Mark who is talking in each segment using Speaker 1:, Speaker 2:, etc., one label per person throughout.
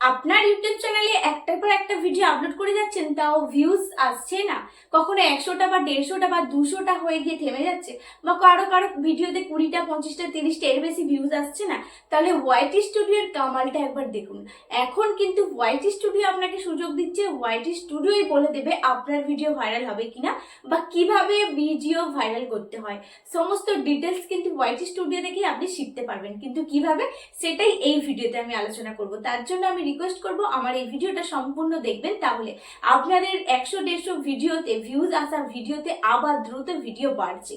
Speaker 1: আপনার ইউটিউব চ্যানেলে একটার পর একটা ভিডিও আপলোড করে যাচ্ছেন, তাও ভিউজ আসছে না। কখনো একশোটা বা দেড়শোটা বা দুশোটা হয়ে গিয়ে থেমে যাচ্ছে। বা কারও কারও ভিডিওতে কুড়িটা, পঁচিশটা, তিরিশটা এর বেশি ভিউজ আসছে না। তাহলে ওয়াইটি স্টুডিওর কামালটা একবার দেখুন। এখন কিন্তু ওয়াইটি স্টুডিও আপনাকে সুযোগ দিচ্ছে ওয়াইটি স্টুডিওই বলে দেবে আপনার ভিডিও ভাইরাল হবে কিনা বা কীভাবে ভিডিও ভাইরাল করতে হয়। সমস্ত ডিটেলস কিন্তু ওয়াইটি স্টুডিও থেকেই আপনি শিখতে পারবেন। কিন্তু কীভাবে? সেটাই এই ভিডিওতে আমি আলোচনা করব। তার জন্য আমি রিকোয়েস্ট করব, আমার এই ভিডিওটা সম্পূর্ণ দেখবেন। তাহলে আপনাদের একশো দেড়শো ভিডিওতে ভিউজ আসা ভিডিওতে আবার দ্রুত ভিডিও বাড়ছে।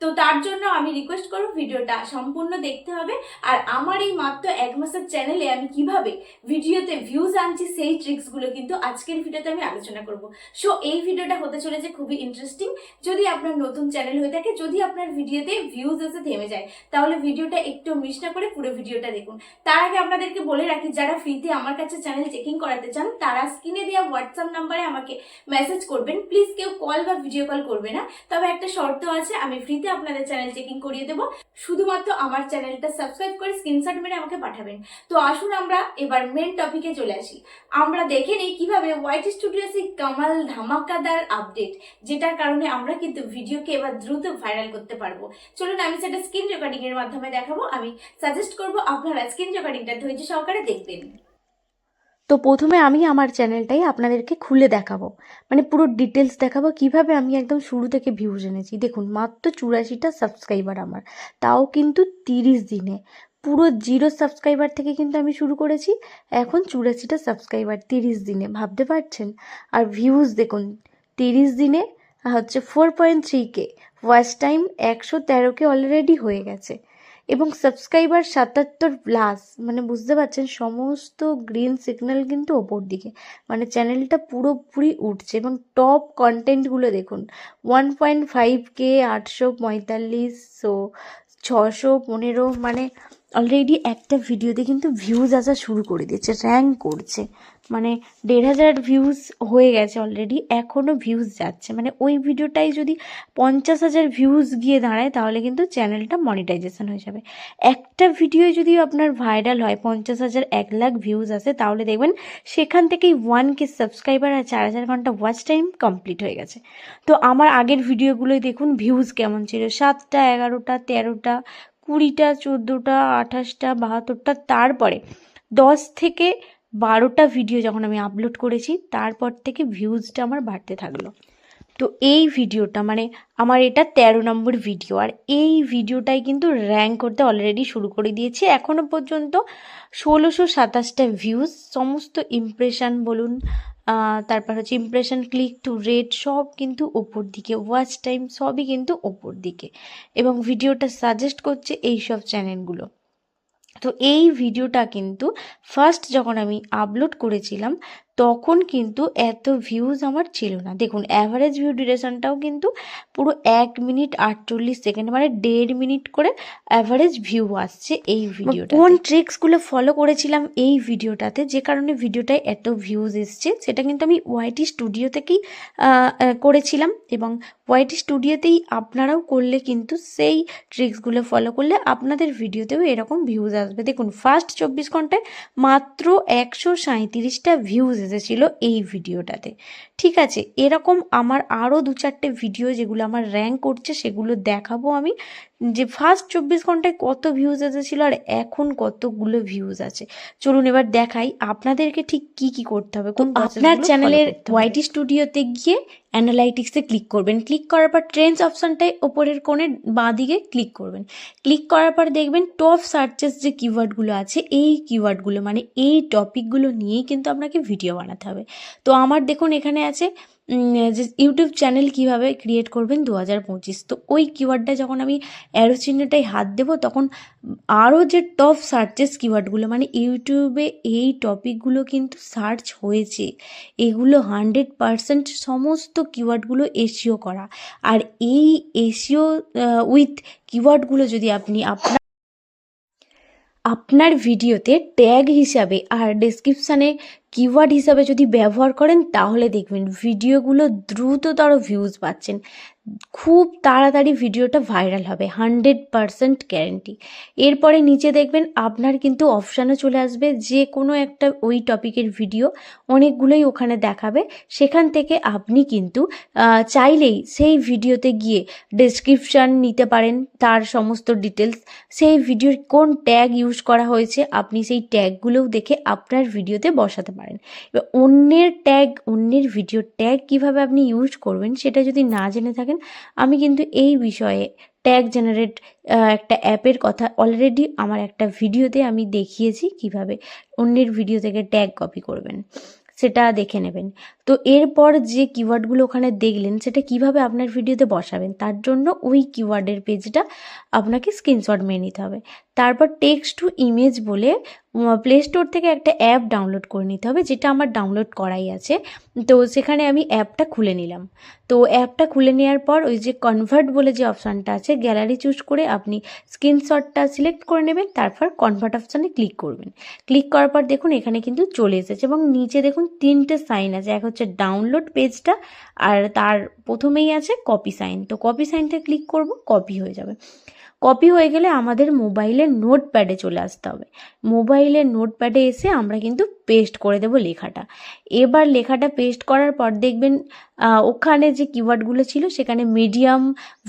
Speaker 1: তো তার জন্য আমি রিকোয়েস্ট করব, ভিডিওটা সম্পূর্ণ দেখতে হবে। আর আমার এই মাত্র এক মাসের চ্যানেলে আমি কীভাবে ভিডিওতে ভিউজ আনছি, সেই ট্রিক্সগুলো কিন্তু আজকের ভিডিওতে আমি আলোচনা করব। সো এই ভিডিওটা হতে চলেছে খুবই ইন্টারেস্টিং যদি আপনার নতুন চ্যানেল হয়ে থাকে, যদি আপনার ভিডিওতে ভিউজ এসে থেমে যায়, তাহলে ভিডিওটা একটু মিস না করে পুরো ভিডিওটা দেখুন। তার আগে আপনাদেরকে বলে রাখি, যারা ফ্রিতে আমার কাছে চ্যানেল চেকিং করাতে চান, তারা স্ক্রিনে দেওয়া হোয়াটসঅ্যাপ নাম্বারে আমাকে মেসেজ করবেন। প্লিজ কেউ কল বা ভিডিও কল করবে না। তবে একটা শর্ত আছে, আমি ফ্রিতে আপনাদের চ্যানেল চেকিং করিয়ে দেবো। শুধুমাত্র আমার চ্যানেলটা সাবস্ক্রাইব করে স্ক্রিনশট মেরে আমাকে পাঠাবেন। তো আসুন আমরা এবার মেন টপিকে চলে আসি। আমরা দেখে নিই কীভাবে হোয়াইট স্টুডিও সেই কামাল ধামাকাদার আপডেট যেটার কারণে আমরা কিন্তু ভিডিওকে এবার দ্রুত ভাইরাল করতে পারব। চলুন আমি সেটা স্ক্রিন রেকর্ডিং এর মাধ্যমে দেখাবো। আমি সাজেস্ট করব আপনারা স্ক্রিন রেকর্ডিংটা ধৈর্য সহকারে দেখবেন।
Speaker 2: তো প্রথমে আমি আমার চ্যানেলটাই আপনাদেরকে খুলে দেখাবো। মানে পুরো ডিটেলস দেখাবো কীভাবে আমি একদম শুরু থেকে ভিউজ এনেছি। দেখুন, মাত্র চুরাশিটা সাবস্ক্রাইবার আমার। তাও কিন্তু তিরিশ দিনে। পুরো জিরো সাবস্ক্রাইবার থেকে কিন্তু আমি শুরু করেছি। এখন চুরাশিটা সাবস্ক্রাইবার তিরিশ দিনে। ভাবতে পারছেন? আর ভিউজ দেখুন, তিরিশ দিনে হচ্ছে four point three K watch time একশো তেরোকে অলরেডি হয়ে গেছে। এবং সাবস্ক্রাইবার সাতাত্তর প্লাস মানে বুঝতে পারছেন, সমস্ত গ্রিন সিগন্যাল কিন্তু ওপর দিকে। মানে চ্যানেলটা পুরোপুরি উঠছে এবং টপ কন্টেন্টগুলো দেখুন ওয়ান পয়েন্ট ফাইভ কে আটশো পঁয়তাল্লিশ ছশো পনেরো মানে অলরেডি একটা ভিডিওতে কিন্তু ভিউজ আসা শুরু করে দিয়েছে র্যাঙ্ক করছে। মানে দেড় হাজার ভিউজ হয়ে গেছে অলরেডি এখনও ভিউজ যাচ্ছে। মানে ওই ভিডিওটাই যদি পঞ্চাশ হাজার ভিউজ গিয়ে দাঁড়ায়, তাহলে কিন্তু চ্যানেলটা মনিটাইজেশন হয়ে যাবে। একটা ভিডিও যদি আপনার ভাইরাল হয়, পঞ্চাশ হাজার এক লাখ ভিউজ আসে, তাহলে দেখবেন সেখান থেকেই ওয়ান কে সাবস্ক্রাইবার আর চার হাজার ঘণ্টা ওয়াচ টাইম কমপ্লিট হয়ে গেছে। তো আমার আগের ভিডিওগুলোই দেখুন ভিউজ কেমন ছিল? সাতটা, এগারোটা, তেরোটা কুড়িটা, চোদ্দোটা, আঠাশটা, বাহাত্তরটা, তারপরে দশ থেকে বারোটা ভিডিও যখন আমি আপলোড করেছি, তারপর থেকে ভিউজটা আমার বাড়তে থাকল। তো এই ভিডিওটা মানে আমার এটা তেরো নম্বর ভিডিও আর এই ভিডিওটাই কিন্তু র্যাঙ্ক করতে অলরেডি শুরু করে দিয়েছে। এখনও পর্যন্ত ষোলোশো সাতাশটা ভিউজ সমস্ত ইমপ্রেশান বলুন তারপর হচ্ছে ইমপ্রেশন ক্লিক টু রেট সব কিন্তু ওপর দিকে ওয়াচ টাইম সবই কিন্তু ওপর দিকে। এবং ভিডিওটা সাজেস্ট করছে এই সব চ্যানেলগুলো তো এই ভিডিওটা কিন্তু ফার্স্ট যখন আমি আপলোড করেছিলাম তখন কিন্তু এত ভিউজ আমার ছিল না। দেখুন অ্যাভারেজ ভিউ ডিউরেশনটাও কিন্তু পুরো এক মিনিট আটচল্লিশ সেকেন্ড মানে দেড় মিনিট করে অ্যাভারেজ ভিউ আসছে এই ভিডিওটা কোন ট্রিক্সগুলো ফলো করেছিলাম এই ভিডিওটাতে যে কারণে ভিডিওটায় এত ভিউজ এসছে সেটা কিন্তু আমি ওয়াইটি স্টুডিও থেকেই করেছিলাম এবং ওয়াইটি স্টুডিওতেই আপনারাও করলে কিন্তু সেই ট্রিক্সগুলো ফলো করলে আপনাদের ভিডিওতেও এরকম ভিউজ আসবে। দেখুন ফার্স্ট চব্বিশ ঘন্টায় মাত্র একশো সাঁইত্রিশটা ভিউজ এসেছিল এই ভিডিওটাতে। ঠিক আছে এরকম আমার আরও দু চারটে ভিডিও যেগুলো আমার র্যাঙ্ক করছে সেগুলো দেখাবো আমি। যে ফার্স্ট চব্বিশ ঘন্টায় কত ভিউজ এসেছিল আর এখন কতগুলো ভিউজ আছে। চলুন এবার দেখাই আপনাদেরকে ঠিক কি কি করতে হবে কোন আপনার চ্যানেলের ওয়াইটি স্টুডিওতে গিয়ে অ্যানালাইটিক্সে ক্লিক করবেন। ক্লিক করার পর ট্রেন্ডস অপশানটায় ওপরের কোণে বাঁ দিকে ক্লিক করবেন। ক্লিক করার পর দেখবেন টপ সার্চেস যে কিওয়ার্ডগুলো আছে এই কিওয়ার্ডগুলো মানে এই টপিকগুলো নিয়েই কিন্তু আপনাকে ভিডিও বানাতে হবে। তো আমার দেখুন এখানে আছে যে ইউটিউব চ্যানেল কীভাবে ক্রিয়েট করবেন দু হাজার পঁচিশ। তো ওই কিওয়ার্ডটা যখন আমি অ্যারো চিহ্নটায় হাত দেবো, তখন আরও যে টপ সার্চেস কিওয়ার্ডগুলো মানে ইউটিউবে এই টপিকগুলো কিন্তু সার্চ হয়েছে। এগুলো হান্ড্রেড পারসেন্ট সমস্ত কিওয়ার্ডগুলো এসিও করা। আর এই এসিও উইথ কিওয়ার্ডগুলো যদি আপনি আপনার আপনার ভিডিওতে ট্যাগ হিসাবে আর ডেসক্রিপশানে কিওয়ার্ড হিসাবে যদি ব্যবহার করেন, তাহলে দেখবেন ভিডিওগুলো দ্রুততর ভিউজ পাচ্ছেন। খুব তাড়াতাড়ি ভিডিওটা ভাইরাল হবে, হান্ড্রেড পারসেন্ট গ্যারেন্টি এরপরে নিচে দেখবেন আপনার কিন্তু অপশানও চলে আসবে যে কোনো একটা ওই টপিকের ভিডিও অনেকগুলোই ওখানে দেখাবে। সেখান থেকে আপনি কিন্তু চাইলেই সেই ভিডিওতে গিয়ে ডেসক্রিপশান নিতে পারেন, তার সমস্ত ডিটেলস সেই ভিডিওর কোন ট্যাগ ইউজ করা হয়েছে, আপনি সেই ট্যাগগুলোও দেখে আপনার ভিডিওতে বসাতে পারেন। এবার অন্যের ট্যাগ অন্যের ভিডিওর ট্যাগ কীভাবে আপনি ইউজ করবেন, সেটা যদি না জেনে থাকেন আমি কিন্তু এই বিষয়ে ট্যাগ জেনারেট একটা অ্যাপের কথা অলরেডি আমার একটা ভিডিওতে আমি দেখিয়েছি কীভাবে অন্যের ভিডিও থেকে ট্যাগ কপি করবেন। সেটা দেখে নেবেন। তো এরপর যে কিওয়ার্ডগুলো ওখানে দেখলেন, সেটা কীভাবে আপনার ভিডিওতে বসাবেন, তার জন্য ওই কিওয়ার্ডের পেজটা আপনাকে স্ক্রিনশট মেরে নিতে হবে। তারপর টেক্সট টু ইমেজ বলে প্লে স্টোর থেকে একটা অ্যাপ ডাউনলোড করে নিতে হবে, যেটা আমার ডাউনলোড করাই আছে। তো সেখানে আমি অ্যাপটা খুলে নিলাম। তো অ্যাপটা খুলে নেওয়ার পর ওই যে কনভার্ট বলে যে অপশানটা আছে গ্যালারি চুজ করে আপনি স্ক্রিনশটটা সিলেক্ট করে নেবেন, তারপর কনভার্ট অপশানে ক্লিক করবেন। ক্লিক করার পর দেখুন, এখানে কিন্তু চলে এসেছে এবং নিচে দেখুন তিনটে সাইন আছে, এক হচ্ছে ডাউনলোড পেজটা আর তার প্রথমেই আছে কপি সাইন তো কপি সাইনটা ক্লিক করব কপি হয়ে যাবে। কপি হয়ে গেলে আমাদের মোবাইলের নোটপ্যাডে চলে আসতে হবে। মোবাইলের নোটপ্যাডে এসে আমরা কিন্তু পেস্ট করে দেব লেখাটা। এবার লেখাটা পেস্ট করার পর দেখবেন ওখানে যে কিওয়ার্ডগুলো ছিল সেখানে medium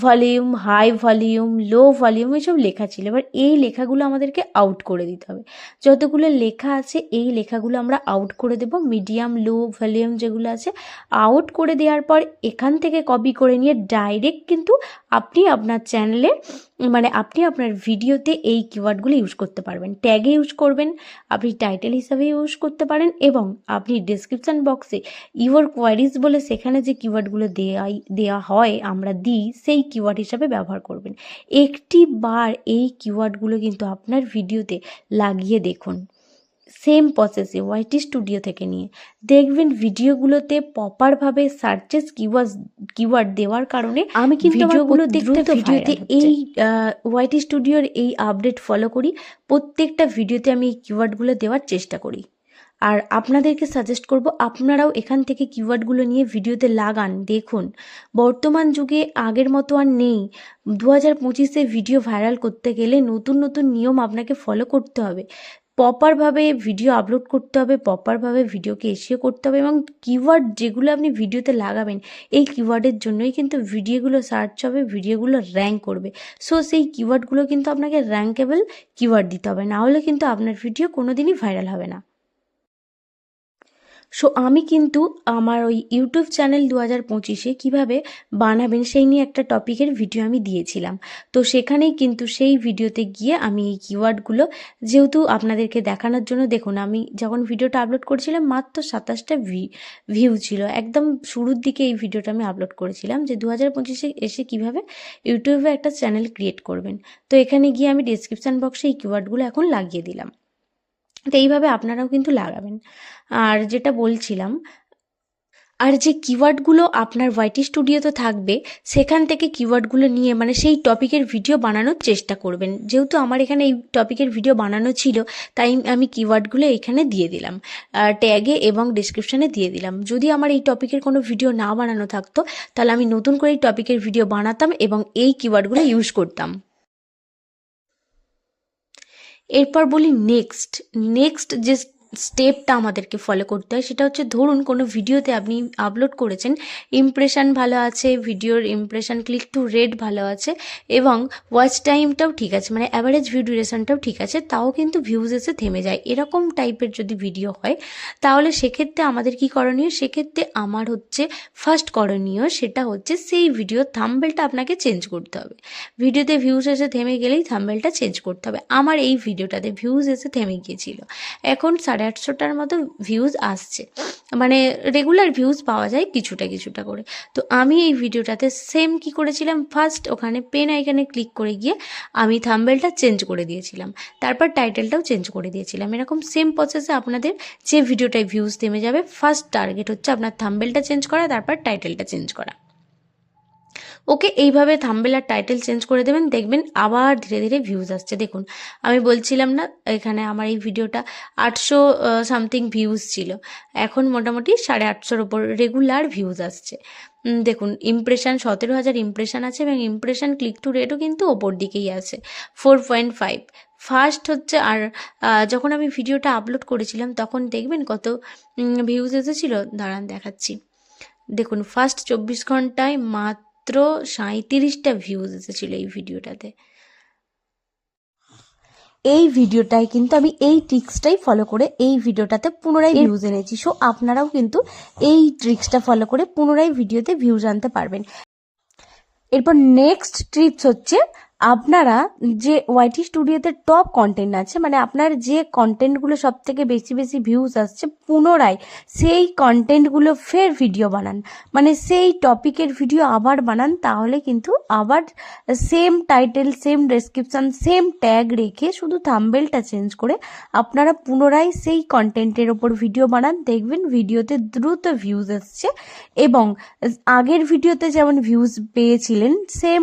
Speaker 2: volume high volume low volume এসব লেখা ছিল। এবার এই লেখাগুলো আমাদেরকে আউট করে দিতে হবে। যতগুলো লেখা আছে এই লেখাগুলো আমরা আউট করে দেব। মিডিয়াম লো ভলিউম যেগুলো আছে আউট করে দেওয়ার পর এখান থেকে কপি করে নিয়ে ডাইরেক্ট কিন্তু আপনি আপনার চ্যানেলে মানে আপনি আপনার ভিডিওতে এই কিওয়ার্ডগুলো ইউজ করতে পারবেন। ট্যাগে ইউজ করবেন, আপনি টাইটেল হিসাবে ইউজ করতে পারেন এবং আপনি ডিসক্রিপশান বক্সে ইউর কোয়ারিজ বলে সেখানে যে কিওয়ার্ডগুলো দেওয়া দেওয়া হয় আমরা দিই সেই কিওয়ার্ড হিসাবে ব্যবহার করবেন। একটি বার এই কিওয়ার্ডগুলো কিন্তু আপনার ভিডিওতে লাগিয়ে দেখুন। সেম প্রসেসে ওয়াইটি স্টুডিও থেকে নিয়ে। দেখবেন ভিডিওগুলোতে প্রপারভাবে সার্চেস কিওয়ার্ড কিওয়ার্ড দেওয়ার কারণে আমি কিন্তু
Speaker 3: ভিডিওগুলো
Speaker 2: দেখতে ভিডিওতে এই ওয়াইটি স্টুডিওর এই আপডেট ফলো করি। প্রত্যেকটা ভিডিওতে আমি এই কিওয়ার্ডগুলো দেওয়ার চেষ্টা করি। আর আপনাদেরকে সাজেস্ট করব, আপনারাও এখান থেকে কিওয়ার্ডগুলো নিয়ে ভিডিওতে লাগান, দেখুন। বর্তমান যুগে আগের মতো আর নেই। দু হাজার পঁচিশে ভিডিও ভাইরাল করতে গেলে নতুন নতুন নিয়ম আপনাকে ফলো করতে হবে। প্রপারভাবে ভিডিও আপলোড করতে হবে প্রপারভাবে ভিডিওকে এসিও করতে হবে এবং কিওয়ার্ড যেগুলো আপনি ভিডিওতে লাগাবেন, এই কিওয়ার্ডের জন্যই কিন্তু ভিডিওগুলো সার্চ হবে ভিডিওগুলো র্যাঙ্ক করবে। সো সেই কিওয়ার্ডগুলো কিন্তু আপনাকে র্যাঙ্কেবল কিওয়ার্ড দিতে হবে, না হলে কিন্তু আপনার ভিডিও কোনো দিনই ভাইরাল হবে না। সো আমি কিন্তু আমার ওই ইউটিউব চ্যানেল দু হাজার পঁচিশে কীভাবে বানাবেন সেই নিয়ে একটা টপিকের ভিডিও আমি দিয়েছিলাম। তো সেখানেই কিন্তু সেই ভিডিওতে গিয়ে আমি এই কিওয়ার্ডগুলো যেহেতু আপনাদেরকে দেখানোর জন্য, দেখুন আমি যখন ভিডিওটা আপলোড করেছিলাম, মাত্র সাতাশটা ভিউ ছিল। একদম শুরুর দিকে এই ভিডিওটা আমি আপলোড করেছিলাম যে দু হাজার পঁচিশে এসে কীভাবে ইউটিউবে একটা চ্যানেল ক্রিয়েট করবেন। তো এখানে গিয়ে আমি ডিসক্রিপশান বক্সে এই কিওয়ার্ডগুলো এখন লাগিয়ে দিলাম। তো এইভাবে আপনারাও কিন্তু লাগাবেন। আর যেটা বলছিলাম, আর যে কিওয়ার্ডগুলো আপনার ওয়াইটি স্টুডিওতে থাকবে, সেখান থেকে কিওয়ার্ডগুলো নিয়ে মানে সেই টপিকের ভিডিও বানানোর চেষ্টা করবেন। যেহেতু আমার এখানে এই টপিকের ভিডিও বানানো ছিল, তাই আমি কিওয়ার্ডগুলো এখানে দিয়ে দিলাম। ট্যাগে এবং ডিসক্রিপশানে দিয়ে দিলাম। যদি আমার এই টপিকের কোনো ভিডিও না বানানো থাকতো, তাহলে আমি নতুন করে এই টপিকের ভিডিও বানাতাম এবং এই কিওয়ার্ডগুলো ইউজ করতাম। এরপর বলি নেক্সট নেক্সট যে স্টেপটা আমাদেরকে ফলো করতে হয়। সেটা হচ্ছে, ধরুন কোনো ভিডিওতে আপনি আপলোড করেছেন ইমপ্রেশন ভালো আছে ভিডিওর ইমপ্রেশন ক্লিক টু রেট ভালো আছে এবং ওয়াচ টাইমটাও ঠিক আছে মানে অ্যাভারেজ ভিউ ডিউরেশনটাও ঠিক আছে, তাও কিন্তু ভিউজ এসে থেমে যায়। এরকম টাইপের যদি ভিডিও হয়, তাহলে সেক্ষেত্রে আমাদের কি করণীয়? সেক্ষেত্রে আমার হচ্ছে ফার্স্ট করণীয় সেটা হচ্ছে সেই ভিডিওর থাম্বেলটা আপনাকে চেঞ্জ করতে হবে। ভিডিওতে ভিউজ এসে থেমে গেলেই থাম্বেলটা চেঞ্জ করতে হবে। আমার এই ভিডিওটাতে ভিউজ এসে থেমে গিয়েছিল। এখন সাড়ে আটশোটার মতো ভিউজ আসছে। মানে রেগুলার ভিউজ পাওয়া যায় কিছুটা কিছুটা করে। তো আমি এই ভিডিওটাতে সেম কি করেছিলাম? ফার্স্ট ওখানে পেন আইকানে ক্লিক করে গিয়ে আমি থাম্বেলটা চেঞ্জ করে দিয়েছিলাম। তারপর টাইটেলটাও চেঞ্জ করে দিয়েছিলাম। এরকম সেম প্রসেসে আপনাদের যে ভিডিওটায় ভিউজ থেমে যাবে ফার্স্ট টার্গেট হচ্ছে আপনার থাম্বেলটা চেঞ্জ করা, তারপর টাইটেলটা চেঞ্জ করা। ওকে এইভাবে থাম্বেল আর টাইটেল চেঞ্জ করে দেবেন, দেখবেন আবার ধীরে ধীরে ভিউজ আসছে। দেখুন, আমি বলছিলাম না, এখানে আমার এই ভিডিওটা আটশো সামথিং ভিউজ ছিল। এখন মোটামুটি সাড়ে আটশোর ওপর রেগুলার ভিউজ আসছে। দেখুন ইমপ্রেশান সতেরো হাজার ইমপ্রেশান আছে এবং ইমপ্রেশান ক্লিক টু রেটও কিন্তু ওপর দিকেই আছে ফোর পয়েন্ট ফাইভ ফার্স্ট হচ্ছে, আর যখন আমি ভিডিওটা আপলোড করেছিলাম, তখন দেখবেন কত ভিউজ এসেছিল? দাঁড়ান দেখাচ্ছি। দেখুন ফার্স্ট চব্বিশ ঘন্টায় মাত্র সাঁইত্রিশটা ভিউজ এসেছিল এই ভিডিওটাতে। এই ভিডিওটায় কিন্তু আমি এই ট্রিক্সটাই ফলো করে এই ভিডিওটাতে পুনরায় ভিউজ এনেছি। সো আপনারাও কিন্তু এই ট্রিক্সটা ফলো করে পুনরায় ভিডিওতে ভিউজ আনতে পারবেন। এরপর নেক্সট ট্রিপস হচ্ছে আপনারা যে ওয়াইটি স্টুডিওতে টপ কন্টেন্ট আছে মানে আপনার যে কন্টেন্টগুলো সব থেকে বেশি বেশি ভিউজ আসছে, পুনরায় সেই কন্টেন্টগুলো ফের ভিডিও বানান। মানে সেই টপিকের ভিডিও আবার বানান, তাহলে কিন্তু আবার same title same description same tag রেখে শুধু থাম্বেলটা চেঞ্জ করে আপনারা পুনরায় সেই কন্টেন্টের ওপর ভিডিও বানান। দেখবেন ভিডিওতে দ্রুত ভিউজ আসছে এবং আগের ভিডিওতে যেমন ভিউজ পেয়েছিলেন সেম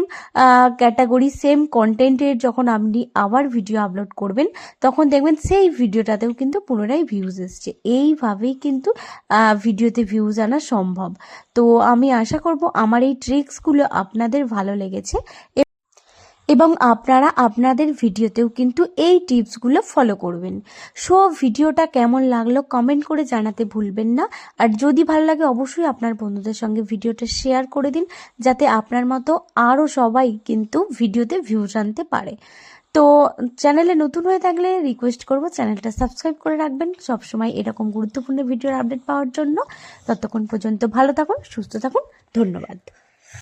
Speaker 2: ক্যাটাগরি সেম কন্টেন্টের যখন আপনি আবার ভিডিও আপলোড করবেন, তখন দেখবেন সেই ভিডিওটাতেও কিন্তু পুনরায় ভিউজ এসছে। এইভাবেই কিন্তু ভিডিওতে ভিউজ আনা সম্ভব। তো আমি আশা করব আমার এই ট্রিক্সগুলো আপনাদের ভালো লেগেছে। এবং আপনারা আপনাদের ভিডিওতেও কিন্তু এই টিপসগুলো ফলো করবেন। সো, ভিডিওটা কেমন লাগল কমেন্ট করে জানাতে ভুলবেন না। আর যদি ভালো লাগে, অবশ্যই আপনার বন্ধুদের সঙ্গে ভিডিওটা শেয়ার করে দিন, যাতে আপনার মতো আরও সবাই কিন্তু ভিডিওতে ভিউজ আনতে পারে। তো, চ্যানেলে নতুন হয়ে থাকলে রিকোয়েস্ট করব, চ্যানেলটা সাবস্ক্রাইব করে রাখবেন। সবসময় এরকম গুরুত্বপূর্ণ ভিডিওর আপডেট পাওয়ার জন্য। ততক্ষণ পর্যন্ত ভালো থাকুন, সুস্থ থাকুন। ধন্যবাদ।